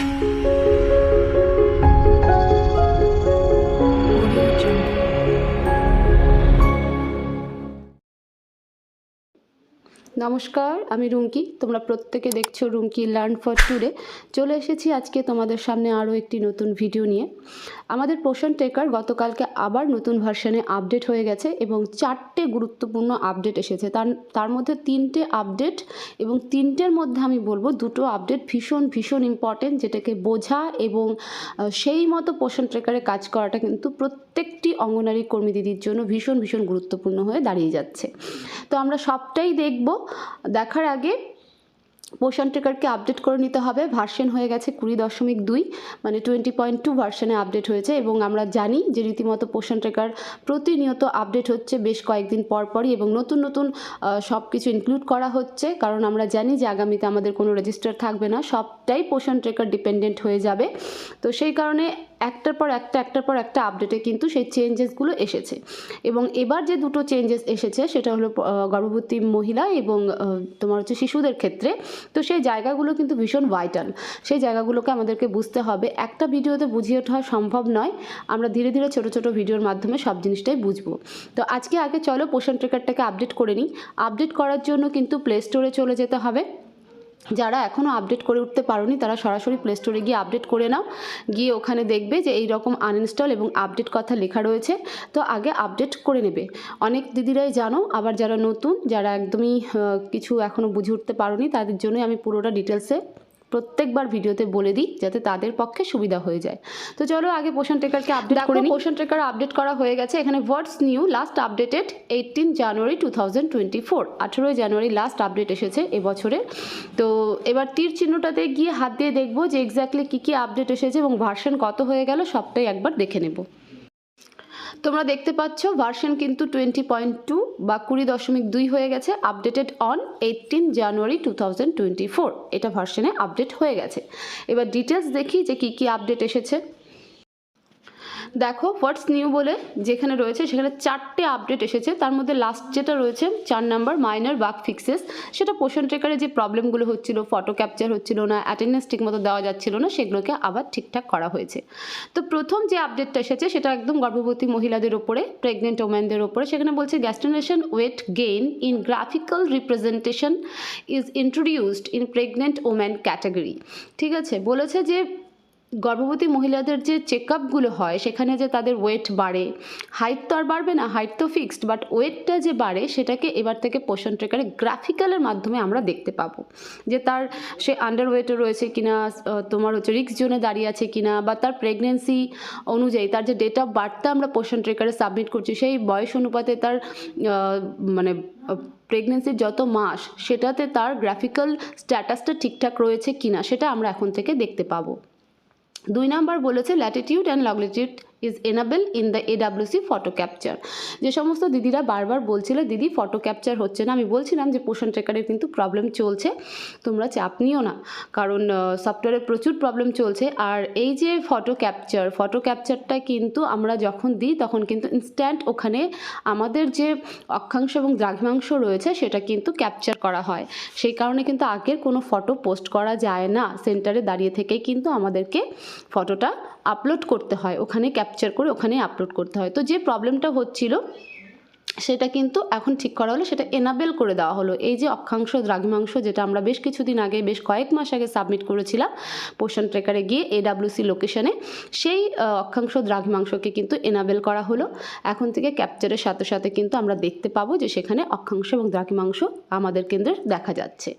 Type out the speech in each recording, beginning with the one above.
Música নমস্কার, আমি রুমকি। তোমরা প্রত্যেকে দেখছ রুমকি লার্ন ফর টুডে চলে এসেছি আজকে তোমাদের সামনে আরও একটি নতুন ভিডিও নিয়ে। আমাদের পোষণ টেকার গতকালকে আবার নতুন ভার্সনে আপডেট হয়ে গেছে এবং চারটে গুরুত্বপূর্ণ আপডেট এসেছে। তার তার মধ্যে তিনটে আপডেট এবং তিনটের মধ্যে আমি বলব দুটো আপডেট ভীষণ ভীষণ ইম্পর্টেন্ট যেটাকে বোঝা এবং সেই মতো পোষণ ট্রেকারে কাজ করাটা কিন্তু প্রত্যেকটি অঙ্গনারী কর্মী দিদির জন্য ভীষণ ভীষণ গুরুত্বপূর্ণ হয়ে দাঁড়িয়ে যাচ্ছে। তো আমরা সবটাই দেখব। দেখার আগে পোষণ ট্রেকারকে আপডেট করে নিতে হবে। ভার্সন হয়ে গেছে কুড়ি দশমিক দুই মানে টোয়েন্টি পয়েন্ট টু ভার্সনে আপডেট হয়েছে এবং আমরা জানি যে রীতিমতো পোষণ ট্রেকার প্রতিনিয়ত আপডেট হচ্ছে বেশ কয়েকদিন পর পরই এবং নতুন নতুন সব কিছু ইনক্লুড করা হচ্ছে। কারণ আমরা জানি যে আগামীতে আমাদের কোনো রেজিস্টার থাকবে না, সবটাই পোষণ ট্রেকার ডিপেন্ডেন্ট হয়ে যাবে। তো সেই কারণে একটার পর একটা, একটার পর একটা আপডেটে কিন্তু সেই চেঞ্জেসগুলো এসেছে। এবং এবার যে দুটো চেঞ্জেস এসেছে, সেটা হলো গর্ভবতী মহিলা এবং তোমার হচ্ছে শিশুদের ক্ষেত্রে। তো সেই জায়গাগুলো কিন্তু ভীষণ ভাইটাল সেই জায়গাগুলোকে আমাদেরকে বুঝতে হবে। একটা ভিডিওতে বুঝিয়ে ওঠা সম্ভব নয়। আমরা ধীরে ধীরে ছোট ছোট ভিডিওর মাধ্যমে সব জিনিসটাই বুঝব। তো আজকে আগে চলো পোষণ ট্রেকারটাকে আপডেট করে নিই। আপডেট করার জন্য কিন্তু প্লে স্টোরে চলে যেতে হবে। যারা এখনও আপডেট করে উঠতে পারোনি, তারা সরাসরি প্লে স্টোরে গিয়ে আপডেট করে নাও। গিয়ে ওখানে দেখবে যে এই রকম আনইনস্টল এবং আপডেট কথা লেখা রয়েছে। তো আগে আপডেট করে নেবে। অনেক দিদিরাই জানো, আবার যারা নতুন, যারা একদমই কিছু এখনও বুঝে উঠতে পারোনি, তাদের জন্যই আমি পুরোটা ডিটেলসে প্রত্যেকবার ভিডিওতে বলে দিই যাতে তাদের পক্ষে সুবিধা হয়ে যায়। তো চলো আগে পোষণ ট্রেকারকে আপডেট করে নিই। পোষণ ট্রেকার আপডেট করা হয়ে গেছে। এখানে what's new last updated eighteen January two thousand twenty four আঠেরোই জানুয়ারি লাস্ট আপডেট এসেছে এবছরে। তো এবার তীর চিহ্নটাতে গিয়ে হাত দিয়ে দেখব যে এক্স্যাক্টলি কী কী আপডেট এসেছে এবং ভার্সন কত হয়ে গেল সবটাই একবার দেখে নেব। তোমরা দেখতে পাচ্ছ ভার্সন কিন্তু টোয়েন্টি পয়েন্ট টু বা কুড়ি দশমিক দুই হয়ে গেছে updated on eighteen January two thousand twenty four এটা ভার্সনে আপডেট হয়ে গেছে। এবার ডিটেলস দেখি যে কী কী আপডেট এসেছে। দেখো হোয়াটস নিউ বলে যেখানে রয়েছে, সেখানে চারটে আপডেট এসেছে। তার মধ্যে লাস্ট যেটা রয়েছে, চার নাম্বার মাইনার বাক ফিক্সেস সেটা পোষণ ট্রেকারে যে প্রবলেমগুলো হচ্ছিল ফটো ক্যাপচার হচ্ছিল না অ্যাটেন্ডেন্স ঠিকমতো দেওয়া যাচ্ছিল না, সেগুলোকে আবার ঠিকঠাক করা হয়েছে। তো প্রথম যে আপডেটটা এসেছে, সেটা একদম গর্ভবতী মহিলাদের ওপরে প্রেগনেন্ট ওম্যানদের ওপরে। সেখানে বলছে gestation weight gain in graphical representation is introduced in pregnant woman category ঠিক আছে? বলেছে যে গর্ভবতী মহিলাদের যে চেক আপগুলো হয়, সেখানে যে তাদের ওয়েট বাড়ে, হাইট তো আর বাড়বে না, হাইট তো ফিক্সড, বাট ওয়েটটা যে বাড়ে, সেটাকে এবার থেকে পোষণ ট্রেকারে গ্রাফিক্যালের মাধ্যমে আমরা দেখতে পাবো। যে তার সে আন্ডার ওয়েটে রয়েছে কিনা তোমার হচ্ছে রিক্স জোনে দাঁড়িয়ে আছে কিনা, বা তার প্রেগনেন্সি অনুযায়ী তার যে ডেট অফ বার্থটা আমরা পোষণ ট্রেকারে সাবমিট করছি, সেই বয়স অনুপাতে তার মানে প্রেগনেন্সির যত মাস, সেটাতে তার গ্রাফিক্যাল স্ট্যাটাসটা ঠিকঠাক রয়েছে কিনা, সেটা আমরা এখন থেকে দেখতে পাবো। দুই নাম্বার বলেছে latitude and longitude is enable in the AWC photo capture যে সমস্ত দিদিরা বারবার বলছিল, দিদি ফটো ক্যাপচার হচ্ছে না। আমি বলছিলাম যে পোষণ ট্রেকারের কিন্তু প্রবলেম চলছে, তোমরা চাপ নিও না। কারণ সফটওয়্যারে প্রচুর প্রবলেম চলছে। আর এই যে ফটো ক্যাপচার ফটো ক্যাপচারটা কিন্তু আমরা যখন দিই, তখন কিন্তু ইনস্ট্যান্ট ওখানে আমাদের যে অক্ষাংশ এবং দ্রাঘিমাংশ রয়েছে, সেটা কিন্তু ক্যাপচার করা হয়। সেই কারণে কিন্তু আগের কোনো ফটো পোস্ট করা যায় না। সেন্টারে দাঁড়িয়ে থেকেই কিন্তু আমাদেরকে ফটোটা আপলোড করতে হয় ওখানে ক্যাপচার করে ওখানে আপলোড করতে হয়। তো যে প্রবলেমটা হচ্ছিল সেটা কিন্তু এখন ঠিক করা হলো, সেটা এনাবেল করে দেওয়া হলো। এই যে অক্ষাংশ, দ্রাঘিমাংশ যেটা আমরা বেশ কিছুদিন আগে, বেশ কয়েক মাস আগে সাবমিট করেছিলাম পোষণ ট্রেকারে গিয়ে এডাব্লিউসি লোকেশনে সেই অক্ষাংশ, দ্রাঘিমাংশকে কিন্তু এনাবেল করা হলো। এখন থেকে ক্যাপচারের সাথে সাথে কিন্তু আমরা দেখতে পাবো যে সেখানে অক্ষাংশ এবং দ্রাঘিমাংশ আমাদের কেন্দ্রে দেখা যাচ্ছে।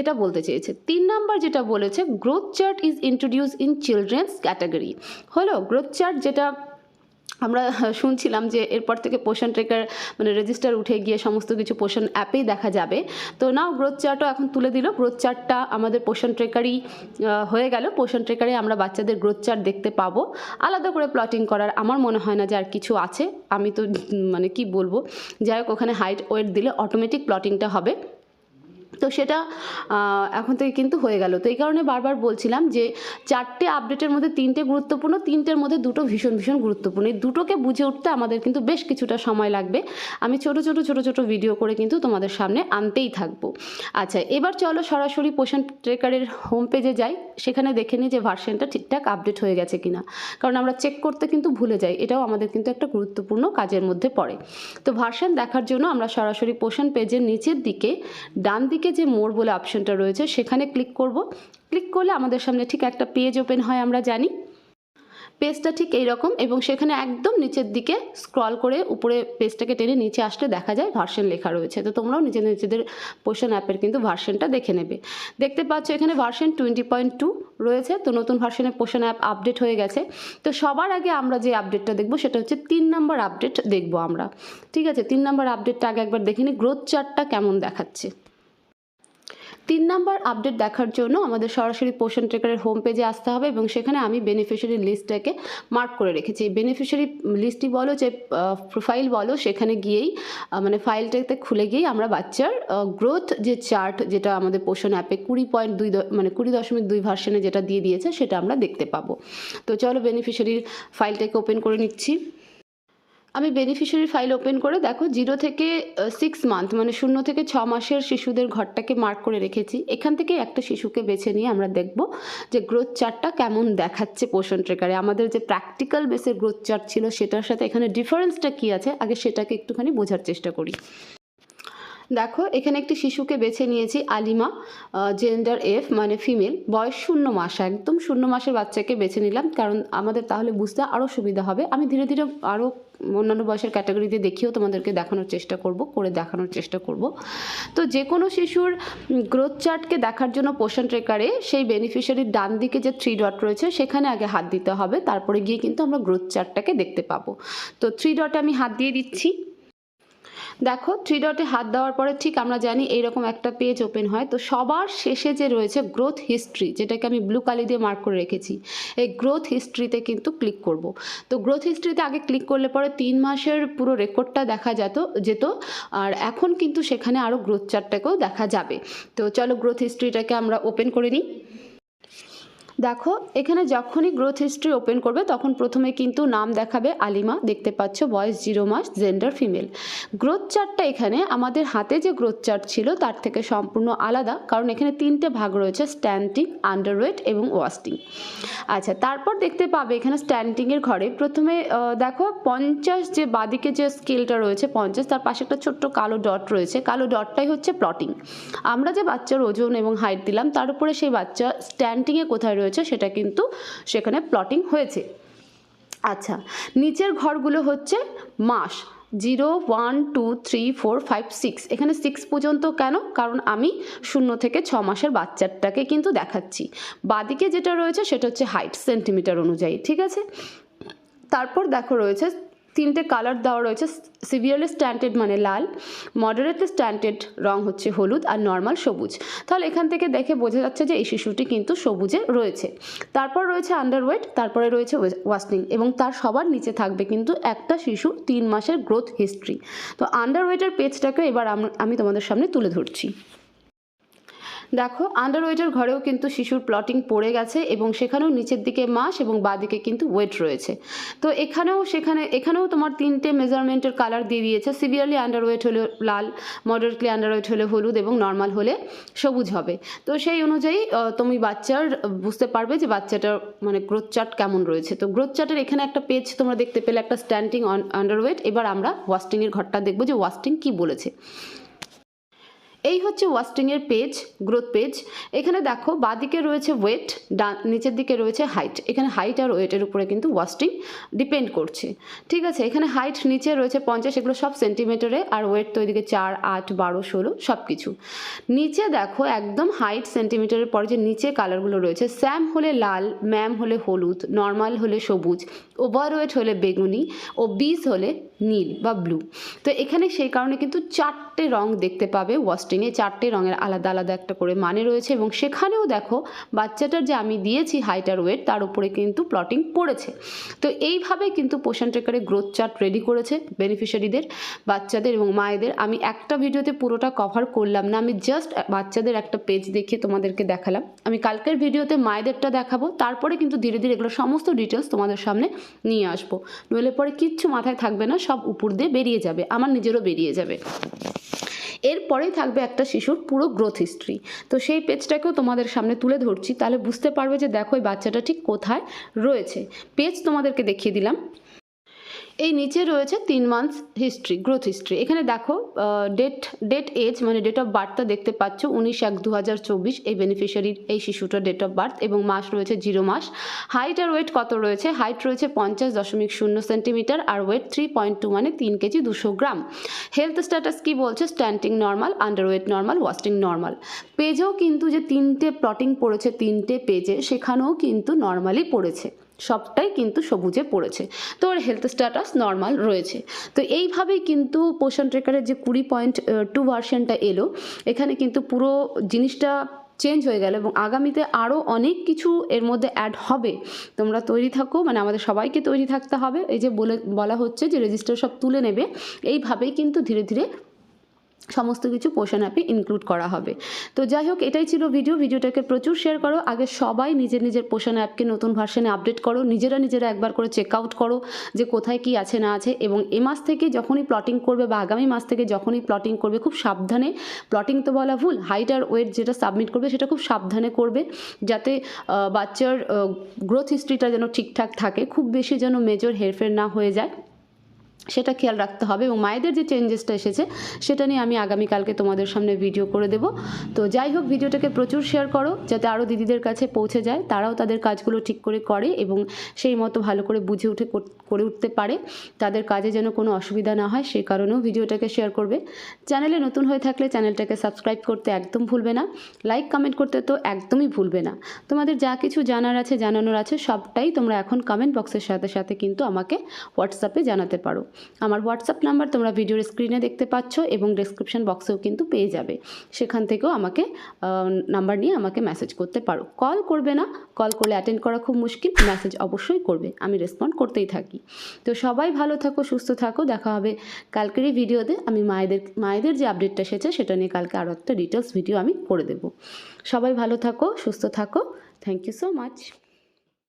এটা বলতে চেয়েছে। তিন নাম্বার যেটা বলেছে growth chart is introduce in children's category হলো গ্রোথ চার্ট যেটা আমরা শুনছিলাম যে এরপর থেকে পোষণ ট্রেকার মানে রেজিস্টার উঠে গিয়ে সমস্ত কিছু পোষণ অ্যাপেই দেখা যাবে। তো নাও গ্রোথ চার্টও এখন তুলে দিল। গ্রোথ চার্টটা আমাদের পোষণ ট্রেকারই হয়ে গেল। পোষণ ট্রেকারে আমরা বাচ্চাদের গ্রোথ চার্ট দেখতে পাবো। আলাদা করে প্লটিং করার আমার মনে হয় না যে আর কিছু আছে। আমি তো মানে কি বলব? যাই হোক, ওখানে হাইট ওয়েট দিলে অটোমেটিক প্লটিংটা হবে। তো সেটা এখন থেকে কিন্তু হয়ে গেল। তো এই কারণে বারবার বলছিলাম যে চারটে আপডেটের মধ্যে তিনটে গুরুত্বপূর্ণ, তিনটের মধ্যে দুটো ভীষণ ভীষণ গুরুত্বপূর্ণ। এই দুটোকে বুঝে উঠতে আমাদের কিন্তু বেশ কিছুটা সময় লাগবে। আমি ছোট ছোট ছোট ছোট ভিডিও করে কিন্তু তোমাদের সামনে আনতেই থাকব। আচ্ছা এবার চলো সরাসরি পোষণ ট্রেকারের হোম পেজে যাই। সেখানে দেখে নিই যে ভার্সনটা ঠিকঠাক আপডেট হয়ে গেছে কিনা। কারণ আমরা চেক করতে কিন্তু ভুলে যাই, এটাও আমাদের কিন্তু একটা গুরুত্বপূর্ণ কাজের মধ্যে পড়ে। তো ভার্সন দেখার জন্য আমরা সরাসরি পোষণ পেজের নিচের দিকে ডান দিকে যে মোর বলে অপশনটা রয়েছে, সেখানে ক্লিক করব। ক্লিক করলে আমাদের সামনে ঠিক একটা পেজ ওপেন হয় আমরা জানি। পেজটা ঠিক এইরকম এবং সেখানে একদম নিচের দিকে স্ক্রল করে উপরে পেজটাকে টেনে নিচে আসলে দেখা যায় ভার্সন লেখা রয়েছে। তো তোমরাও নিজেদের নিজেদের পোষণ অ্যাপের কিন্তু ভার্সনটা দেখে নেবে। দেখতে পাচ্ছ এখানে ভার্সন টোয়েন্টি পয়েন্ট টু রয়েছে, তো নতুন ভার্সনের পোষণ অ্যাপ আপডেট হয়ে গেছে। তো সবার আগে আমরা যে আপডেটটা দেখব, সেটা হচ্ছে তিন নম্বর আপডেট দেখব আমরা। ঠিক আছে, তিন নম্বর আপডেটটা আগে একবার দেখে নিই গ্রোথ চার্টটা কেমন দেখাচ্ছে? তিন নাম্বার আপডেট দেখার জন্য আমাদের সরাসরি পোষণ ট্রেকারের হোম পেজে আসতে হবে এবং সেখানে আমি বেনিফিশিয়ারি লিস্টটাকে মার্ক করে রেখেছি। বেনিফিশিয়ারি লিস্টটি বলো যে প্রোফাইল বলো, সেখানে গিয়েই মানে ফাইলটাতে খুলে গিয়েই আমরা বাচ্চার গ্রোথ যে চার্ট যেটা আমাদের পোষণ অ্যাপে কুড়ি পয়েন্ট দুই মানে কুড়ি দশমিক দুই ভার্সনে যেটা দিয়ে দিয়েছে, সেটা আমরা দেখতে পাবো। তো চলো বেনিফিশিয়ারির ফাইলটাকে ওপেন করে নিচ্ছি। আমি বেনিফিশিয়ারি ফাইল ওপেন করে দেখো জিরো থেকে সিক্স মান্থ মানে শূন্য থেকে ছ মাসের শিশুদের ঘরটাকে মার্ক করে রেখেছি। এখান থেকে একটা শিশুকে বেছে নিয়ে আমরা দেখব যে গ্রোথ চার্টটা কেমন দেখাচ্ছে পোষণ ট্রেকারে আমাদের যে প্র্যাকটিক্যাল বেসের গ্রোথ চার্ট ছিল, সেটার সাথে এখানে ডিফারেন্সটা কী আছে, আগে সেটাকে একটুখানি বোঝার চেষ্টা করি। দেখো, এখানে একটি শিশুকে বেছে নিয়েছি, আলিমা জেন্ডার এফ মানে ফিমেল বয়স শূন্য মাস, একদম শূন্য মাসের বাচ্চাকে বেছে নিলাম, কারণ আমাদের তাহলে বুঝতে আরও সুবিধা হবে। আমি ধীরে ধীরে আরও অন্যান্য বয়সের ক্যাটাগরিতে দেখিয়েও তোমাদেরকে দেখানোর চেষ্টা করব, করে দেখানোর চেষ্টা করব। তো যে কোনো শিশুর গ্রোথ চার্টকে দেখার জন্য পোষণ ট্রেকারে সেই বেনিফিশিয়ারির ডান দিকে যে থ্রি ডট রয়েছে, সেখানে আগে হাত দিতে হবে, তারপরে গিয়ে কিন্তু আমরা গ্রোথ চার্টটাকে দেখতে পাবো। তো থ্রি ডটে আমি হাত দিয়ে দিচ্ছি। দেখো থ্রি ডটে হাত দেওয়ার পরে ঠিক আমরা জানি এইরকম একটা পেজ ওপেন হয়। তো সবার শেষে যে রয়েছে গ্রোথ হিস্ট্রি যেটাকে আমি ব্লু কালি দিয়ে মার্ক করে রেখেছি, এই গ্রোথ হিস্ট্রিতে কিন্তু ক্লিক করব। তো গ্রোথ হিস্ট্রিতে আগে ক্লিক করলে পরে তিন মাসের পুরো রেকর্ডটা দেখা যেত যেত, আর এখন কিন্তু সেখানে আরও গ্রোথ চার্টটাকেও দেখা যাবে। তো চলো গ্রোথ হিস্ট্রিটাকে আমরা ওপেন করে নিই। দেখো, এখানে যখনই গ্রোথ হিস্ট্রি ওপেন করবে, তখন প্রথমে কিন্তু নাম দেখাবে আলিমা। দেখতে পাচ্ছ বয়স জিরো মাস জেন্ডার ফিমেল গ্রোথ চার্টটা এখানে আমাদের হাতে যে গ্রোথ চার্ট ছিল, তার থেকে সম্পূর্ণ আলাদা, কারণ এখানে তিনটে ভাগ রয়েছে স্ট্যান্ডিং আন্ডারওয়েট এবং ওয়াস্টিং আচ্ছা তারপর দেখতে পাবে এখানে স্ট্যান্ডিংয়ের ঘরে। প্রথমে দেখো, পঞ্চাশ যে বাদিকে যে স্কেলটা রয়েছে, পঞ্চাশ, তার পাশে একটা ছোট্ট কালো ডট রয়েছে। কালো ডটটাই হচ্ছে প্লটিং আমরা যে বাচ্চার ওজন এবং হাইট দিলাম, তার উপরে সেই বাচ্চা স্ট্যান্ডিংয়ে কোথায় রয়েছে সেটা কিন্তু সেখানে প্লটিং হয়েছে। আচ্ছা নিচের ঘরগুলো হচ্ছে মাস, zero, one, two, three, four, five, six. এখানে সিক্স পর্যন্ত কেন? কারণ আমি শূন্য থেকে ছ মাসের বাচ্চাটাকে কিন্তু দেখাচ্ছি। বাদিকে যেটা রয়েছে, সেটা হচ্ছে হাইট সেন্টিমিটার অনুযায়ী, ঠিক আছে? তারপর দেখো রয়েছে তিনটে কালার দেওয়া রয়েছে সিভিয়ারলি স্ট্যান্ডার্ড মানে লাল মডারেটলি স্ট্যান্ডার্ড রং হচ্ছে হলুদ আর নর্মাল সবুজ। তাহলে এখান থেকে দেখে বোঝা যাচ্ছে যে এই শিশুটি কিন্তু সবুজে রয়েছে। তারপর রয়েছে আন্ডারওয়েট তারপরে রয়েছে ওয়াস্টিং এবং তার সবার নিচে থাকবে কিন্তু একটা শিশু তিন মাসের গ্রোথ হিস্ট্রি তো আন্ডারওয়েটের পেজটাকে এবার আমি তোমাদের সামনে তুলে ধরছি। দেখো আন্ডারওয়েটের ঘরেও কিন্তু শিশুর প্লটিং পড়ে গেছে এবং সেখানেও নিচের দিকে মাস এবং বাঁদিকে কিন্তু ওয়েট রয়েছে। তো এখানেও সেখানে, এখানেও তোমার তিনটে মেজারমেন্টের কালার দিয়ে দিয়েছে। সিভিয়ারলি আন্ডারওয়েট হলে লাল মডারেটলি আন্ডারওয়েট হলে হলুদ এবং নর্মাল হলে সবুজ হবে। তো সেই অনুযায়ী তুমি বাচ্চার, বুঝতে পারবে যে বাচ্চাটার মানে গ্রোথ চার্ট কেমন রয়েছে। তো গ্রোথ চার্টের এখানে একটা পেজ তোমরা দেখতে পেলে, একটা স্ট্যান্ডিং আন্ডারওয়েট এবার আমরা ওয়াস্টিংয়ের ঘরটা দেখব যে ওয়াস্টিং কি বলেছে। এই হচ্ছে ওয়াস্টিংয়ের পেজ গ্রোথ পেজ এখানে দেখো, বাঁদিকে রয়েছে ওয়েট ডান, নিচের দিকে রয়েছে হাইট এখানে হাইট আর ওয়েটের উপরে কিন্তু ওয়াস্টিং ডিপেন্ড করছে। ঠিক আছে, এখানে হাইট নিচে রয়েছে পঞ্চাশ, এগুলো সব সেন্টিমিটারে আর ওয়েট তো এদিকে চার, আট, বারো, ষোলো, সব কিছু। নিচে দেখো, একদম হাইট সেন্টিমিটারের পরে যে নিচে কালারগুলো রয়েছে স্যাম হলে লাল ম্যাম হলে হলুদ নর্মাল হলে সবুজ ওভারওয়েট হলে বেগুনি ও বিস হলে নীল বা ব্লু। তো এখানে সেই কারণে কিন্তু চারটে রং দেখতে পাবে ওয়াস্টিংয়ে চারটে রঙের আলাদা আলাদা একটা করে মানে রয়েছে এবং সেখানেও দেখো বাচ্চাটার যে আমি দিয়েছি হাইট আর ওয়েট তার উপরে কিন্তু প্লটিং পড়েছে তো এইভাবে কিন্তু পোষণ ট্রেকারে গ্রোথ চার্ট রেডি করেছে বেনিফিশিয়ারিদের, বাচ্চাদের এবং মায়েদের। আমি একটা ভিডিওতে পুরোটা কভার করলাম না, আমি জাস্ট বাচ্চাদের একটা পেজ দেখিয়ে তোমাদেরকে দেখালাম। আমি কালকের ভিডিওতে মায়েদেরটা দেখাবো, তারপরে কিন্তু ধীরে ধীরে এগুলো সমস্ত ডিটেলস তোমাদের সামনে নিয়ে আসব। নইলে পরে কিচ্ছু মাথায় থাকবে না সব উপর দিয়ে বেরিয়ে যাবে, আমার নিজেরও বেরিয়ে যাবে। এরপরেই থাকবে একটা শিশুর পুরো গ্রোথ হিস্ট্রি তো সেই পেজটাকেও তোমাদের সামনে তুলে ধরছি, তাহলে বুঝতে পারবে যে দেখো এই বাচ্চাটা ঠিক কোথায় রয়েছে। পেজ তোমাদেরকে দেখিয়ে দিলাম। এই নিচে রয়েছে তিন মান্থস হিস্ট্রি গ্রোথ হিস্ট্রি এখানে দেখো ডেট ডেট এজ মানে ডেট অফ বার্থটা দেখতে পাচ্ছ, উনিশ এক দু হাজার চব্বিশ, এই বেনিফিশিয়ারির এই শিশুটার ডেট অফ বার্থ এবং মাস রয়েছে জিরো মাস। হাইট আর ওয়েট কত রয়েছে? হাইট রয়েছে পঞ্চাশ দশমিক শূন্য সেন্টিমিটার আর ওয়েট থ্রি পয়েন্ট টু মানে তিন কেজি দুশো গ্রাম। হেলথ স্ট্যাটাস কি বলছে? Stunting normal under weight normal wasting normal পেজেও কিন্তু যে তিনটে প্লটিং পড়েছে, তিনটে পেজে সেখানেও কিন্তু নর্মালি পড়েছে। সবটাই কিন্তু সবুজে পড়েছে। তো ওর হেলথ স্ট্যাটাস নর্মাল রয়েছে। তো এইভাবেই কিন্তু পোষণ ট্রেকারের যে কুড়ি পয়েন্ট টু ভার্সনটা এলো, এখানে কিন্তু পুরো জিনিসটা চেঞ্জ হয়ে গেল এবং আগামীতে আরও অনেক কিছু এর মধ্যে অ্যাড হবে। তোমরা তৈরি থাকো মানে আমাদের সবাইকে তৈরি থাকতে হবে। এই যে বলে, বলা হচ্ছে যে রেজিস্টার সব তুলে নেবে। এইভাবেই কিন্তু ধীরে ধীরে সমস্ত কিছু পোষণ অ্যাপে ইনক্লুড করা হবে। তো যাই হোক এটাই ছিল ভিডিও ভিডিওটাকে প্রচুর শেয়ার করো। আগে সবাই নিজের নিজের পোষণ অ্যাপকে নতুন ভার্সনে আপডেট করো। নিজেরা নিজেরা একবার করে চেক আউট করো যে কোথায় কি আছে, না আছে। এবং এ মাস থেকে যখনই প্লটিং করবে বা আগামী মাস থেকে যখনই প্লটিং করবে, খুব সাবধানে প্লটিং তো বলা ভুল হাইট আর ওয়েট যেটা সাবমিট করবে সেটা খুব সাবধানে করবে যাতে বাচ্চার গ্রোথ হিস্ট্রিটা যেন ঠিকঠাক থাকে। খুব বেশি যেন মেজর হেরফের না হয়ে যায়। সেটা খেয়াল রাখতে হবে এবং মায়েদের যে চেঞ্জেসটা এসেছে, সেটা নিয়ে আমি আগামীকালকে তোমাদের সামনে ভিডিও করে দেব। তো যাই হোক, ভিডিওটাকে প্রচুর শেয়ার করো, যাতে আরও দিদিদের কাছে পৌঁছে যায়, তারাও তাদের কাজগুলো ঠিক করে করে এবং সেই মতো ভালো করে বুঝে উঠে করে উঠতে পারে। তাদের কাজে যেন কোনো অসুবিধা না হয় সেই কারণেও ভিডিওটাকে শেয়ার করবে। চ্যানেলে নতুন হয়ে থাকলে চ্যানেলটাকে সাবস্ক্রাইব করতে একদম ভুলবে না লাইক কমেন্ট করতে তো একদমই ভুলবে না। তোমাদের যা কিছু জানার আছে, জানানোর আছে, সবটাই তোমরা এখন কমেন্ট বক্সের সাথে সাথে কিন্তু আমাকে হোয়াটসঅ্যাপে জানাতে পারো। আমার হোয়াটসঅ্যাপ নাম্বার তোমরা ভিডিওর স্ক্রিনে দেখতে পাচ্ছ এবং ডেসক্রিপশন বক্সেও কিন্তু পেয়ে যাবে। সেখান থেকেও আমাকে নাম্বার নিয়ে আমাকে মেসেজ করতে পারো। কল করবে না কল করলে অ্যাটেন্ড করা খুব মুশকিল মেসেজ অবশ্যই করবে। আমি রেসপন্ড করতেই থাকি। তো সবাই ভালো থাকো, সুস্থ থাকো। দেখা হবে কালকেরই ভিডিওতে। আমি মায়েদের মায়েদের যে আপডেটটা এসেছে, সেটা নিয়ে কালকে আরও একটা ডিটেলস ভিডিও আমি করে দেবো। সবাই ভালো থাকো, সুস্থ থাকো। Thank you so much